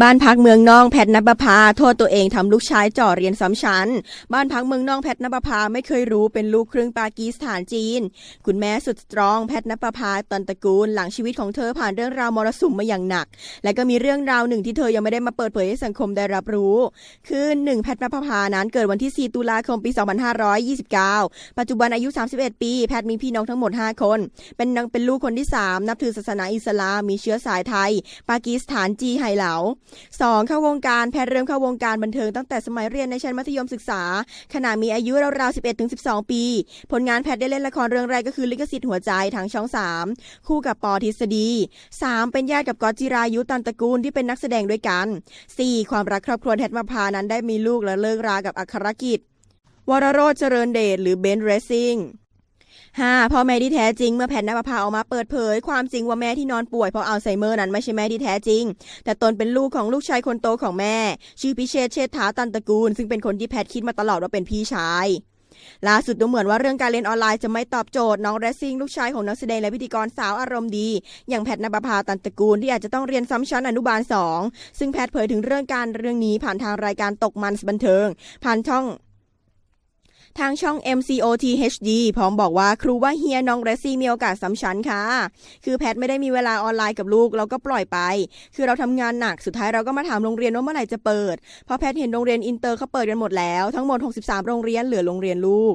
บ้านพักเมืองนองแพทนปภาโทษตัวเองทำลูกชายจ่อเรียนซ้ำชั้น บ้านพักเมืองนองแพทนปภาไม่เคยรู้เป็นลูกครึ่งปากีสถานจีน คุณแม่สุดสตรองแพทนปภาตันตระกูล หลังชีวิตของเธอผ่านเรื่องราวมรสุมมาอย่างหนัก และก็มีเรื่องราวหนึ่งที่เธอยังไม่ได้มาเปิดเผยให้สังคมได้รับรู้ คือหนึ่งแพทนปภานั้นเกิดวันที่ 4 ตุลาคมปี 2529 ปัจจุบันอายุ 31 ปี แพทมีพี่น้องทั้งหมด 5 คน เป็นนางเป็นลูกคนที่ 3 นับถือศาสนาอิสลามมีเชื้อสายไทย ปากีสถานจีไฮเหลา 2. เข้าวงการแพทย์เริ่มเข้าวงการบันเทิงตั้งแต่สมัยเรียนในชั้นมัธยมศึกษา ขณะมีอายุราวๆ 11-12 ปี ผลงานแพทย์ได้เล่นละครเรื่องแรกก็คือลิขสิทธิ์หัวใจทางช่อง 3 คู่กับปอทฤษฎี 3. เป็นญาติกับกอจิรายุตันตระกูลที่เป็นนักแสดงด้วยกัน 4. ความรักครอบครัวแพทมาพานั้นได้มีลูกและเลิกรากับอัครกิจ วรโรจน์เจริญเดชหรือเบนซ์เรซซิ่ง 5. พ่อแม่ที่แท้จริงเมื่อแผ่นนภาออกมาเปิดเผย ความจริงว่าแม่ที่นอนป่วยเพราะอัลไซเมอร์นั้นไม่ใช่แม่ที่แท้จริง แต่ตนเป็นลูกของลูกชายคนโตของแม่ ชื่อพิเชษเชษฐาตันตระกูล ซึ่งเป็นคนที่แพทย์คิดมาตลอดว่าเป็นพี่ชายล่าสุดดูเหมือนว่าเรื่องการเรียนออนไลน์จะไม่ตอบโจทย์น้องเรซซิ่งลูกชายของนักแสดงและพิธีกรสาวอารมณ์ดี อย่างแพทย์นภาตันตระกูลที่อาจจะต้องเรียนซ้ำชั้นอนุบาล 2 ซึ่งแพทย์เผยถึงเรื่องการเรื่องนี้ผ่านทางรายการตกมันบันเทิง ผ่านช่อง ทางช่อง MCOT HD พร้อมบอกว่าครูว่าเฮียน้องเรซี่มีโอกาสซ้ำชั้นค่ะ คือแพทไม่ได้มีเวลาออนไลน์กับลูกเราก็ปล่อยไป คือเราทำงานหนักสุดท้ายเราก็มาถามโรงเรียนว่าเมื่อไหร่จะเปิด เพราะแพทเห็นโรงเรียนอินเตอร์เขาเปิดกันหมดแล้วทั้งหมด 63 โรงเรียนเหลือโรงเรียนลูก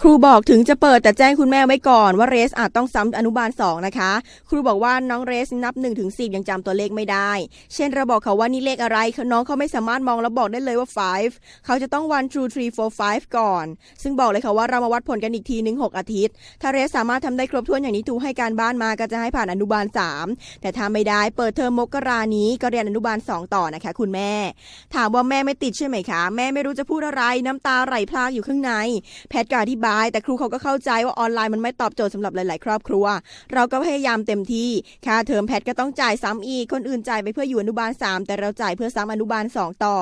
ครูบอกถึงจะเปิดแต่แจ้งคุณแม่ไว้ก่อนว่าเรสอาจต้องซ้ำอนุบาล 2 นะคะ ครูบอกว่าน้องเรสนับ1ถึง10ยังจำตัวเลขไม่ได้ เช่นเราบอกเขาว่านี่เลขอะไร น้องเขาไม่สามารถมองแล้วบอกได้เลยว่า 5 เขาจะต้อง 1 2 3 4 5 ก่อน ซึ่งบอกเลยค่ะว่าเรามาวัดผลกันอีกทีหนึ่ง6อาทิตย์ ถ้าเรสสามารถทำได้ครบถ้วนอย่างนี้ทูให้การบ้านมาก็จะให้ผ่านอนุบาล 3 แต่ถ้าไม่ได้เปิดเทอมมกรานี้ก็เรียนอนุบาล 2 ต่อนะคะ คุณแม่ ถามว่าแม่ไม่ติดใช่ไหมคะ แม่ไม่รู้จะพูดอะไรน้ำตาไหลพรากอยู่ข้างใน แพทย์ก็อธิบาย แต่ครูเขาก็เข้าใจว่าออนไลน์มันไม่ตอบโจทย์สำหรับหลาย ๆ ครอบครัว เราก็พยายามเต็มที่ค่าเทอมแพทก็ต้องจ่ายซ้ำอีกคนอื่นจ่ายไปเพื่ออยู่อนุบาล 3 แต่เราจ่ายเพื่อซ้ำอนุบาล 2 ต่อ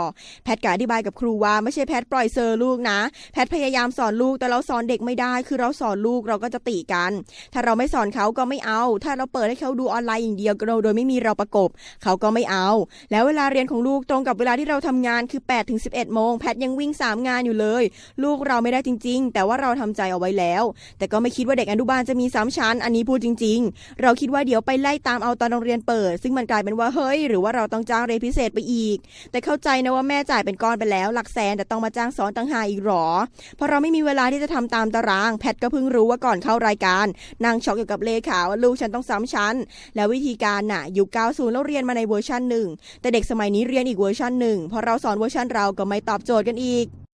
แพทก็อธิบายกับครูว่าไม่ใช่แพทปล่อยเซอร์ลูกนะ แพทพยายามสอนลูกแต่เราสอนเด็กไม่ได้ คือเราสอนลูกเราก็จะติกัน ถ้าเราไม่สอนเขาก็ไม่เอา ถ้าเราเปิดให้เขาดูออนไลน์อย่างเดียวโดยไม่มีเราประกบ เขาก็ไม่เอา แล้วเวลาเรียนของลูกตรงกับเวลาที่เราทำงานคือ8ถึง11โมงแพทย์ยังวิ่ง3งานอยู่เลย ลูกเราไม่ได้จริง ๆ แต่ว่าเราทำใจเอาไว้แล้ว แต่ก็ไม่คิดว่าเด็กอนุบาลจะมีซ้ำชั้น อันนี้พูดจริง ๆ เราคิดว่าเดี๋ยวไปไล่ตามเอาตอนโรงเรียนเปิด ซึ่งมันกลายเป็นว่าเฮ้ย หรือว่าเราต้องจ้างเรียนพิเศษไปอีก แต่เข้าใจนะว่าแม่จ่ายเป็นก้อนไปแล้ว หลักแสนแต่ต้องมาจ้างสอนต่างหากอีกหรอ เพราะเราไม่มีเวลาที่จะทำตามตาราง แพทก็เพิ่งรู้ว่าก่อนเข้ารายการนางช็อกเกี่ยวกับเลขาว่าลูกฉันต้องซ้ำชั้น แล้ววิธีการน่ะอยุค90แล้วเรียนมาในเวอร์ชันหนึ่งแต่เด็กสมัยนี้เรียนอีกเวอร์ชันหนึ่งพอเราสอนเวอร์ชันเราก็ไม่ตอบโจทย์กันอีก